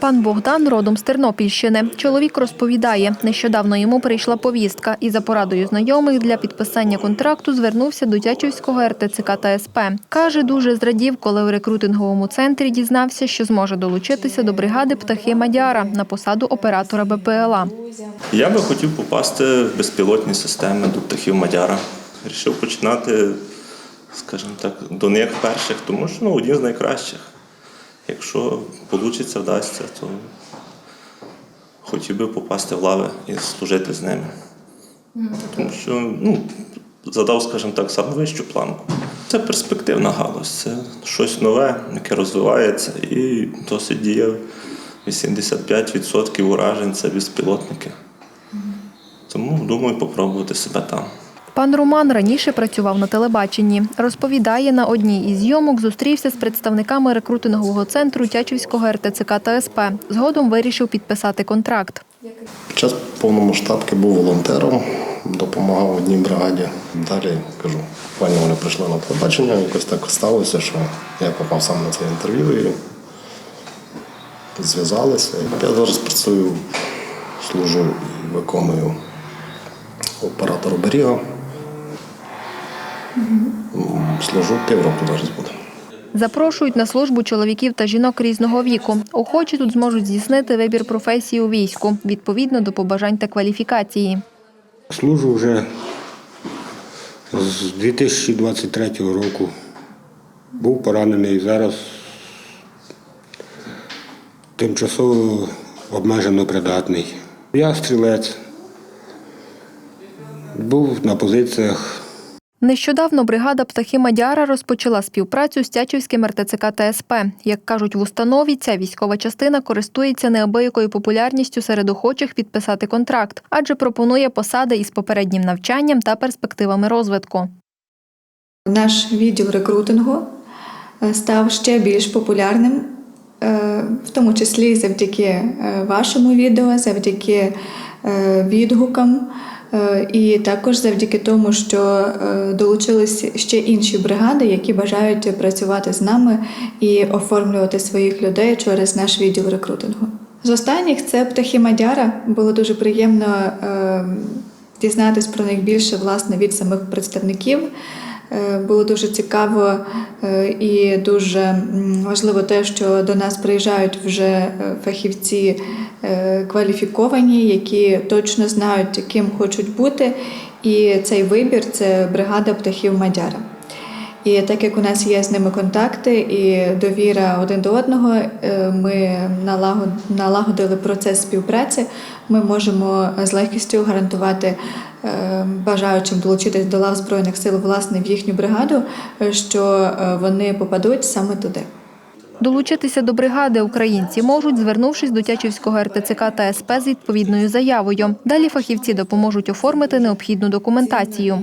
Пан Богдан родом з Тернопільщини. Чоловік розповідає, нещодавно йому прийшла повістка і за порадою знайомих для підписання контракту звернувся до Тячівського РТЦК та СП. Каже, дуже зрадів, коли у рекрутинговому центрі дізнався, що зможе долучитися до бригади птахи Мадяра на посаду оператора БПЛА. Я би хотів попасти в безпілотні системи до птахів Мадяра. Рішив починати, скажімо так, до них перших, тому що ну, один з найкращих. Якщо вийде, вдасться, то хотів би попасти в лави і служити з ними. Тому що ну, задав, скажімо так, саме вищу планку. Це перспективна галузь, це щось нове, яке розвивається і досить діє. 85% уражень це безпілотники. Тому думаю, попробувати себе там. Пан Роман раніше працював на телебаченні. Розповідає, на одній із зйомок зустрівся з представниками рекрутингового центру Тячівського РТЦК та СП. Згодом вирішив підписати контракт. Під час повномасштабки був волонтером, допомагав одній бригаді. Далі кажу, пані вони прийшли на телебачення, якось так сталося, що я попав сам на це інтерв'ю і зв'язалися. Я зараз працюю, служу і виконую оператор оберіга. Служу півроку зараз буде. Запрошують на службу чоловіків та жінок різного віку. Охочі тут зможуть здійснити вибір професії у війську відповідно до побажань та кваліфікації. Служу вже з 2023 року. Був поранений зараз тимчасово обмежено придатний. Я стрілець. Був на позиціях Нещодавно бригада птахи Мадяра розпочала співпрацю з Тячівським РТЦК та СП. Як кажуть в установі, ця військова частина користується неабиякою популярністю серед охочих підписати контракт, адже пропонує посади із попереднім навчанням та перспективами розвитку. Наш відділ рекрутингу е, став ще більш популярним, е, в тому числі завдяки е, вашому відео, завдяки відгукам, і також завдяки тому, що е, долучились ще інші бригади, які бажають працювати з нами і оформлювати своїх людей через наш відділ рекрутингу. З останніх це птахи Мадяра. Було дуже приємно е, дізнатись про них більше власне від самих представників. Е, Було дуже цікаво е, і дуже важливо те, що до нас приїжджають вже е, фахівці е, кваліфіковані, які точно знають, ким хочуть бути. І цей вибір це бригада птахів Мадяра. І так як у нас є з ними контакти і довіра один до одного, е, ми налагод- налагодили процес співпраці. Ми можемо з легкістю гарантувати е, бажаючим долучитись до лав Збройних сил власне в їхню бригаду, е, що е, вони попадуть саме туди. Долучитися до бригади українці можуть, звернувшись до Тячівського РТЦК та СП з відповідною заявою. Далі фахівці допоможуть оформити необхідну документацію.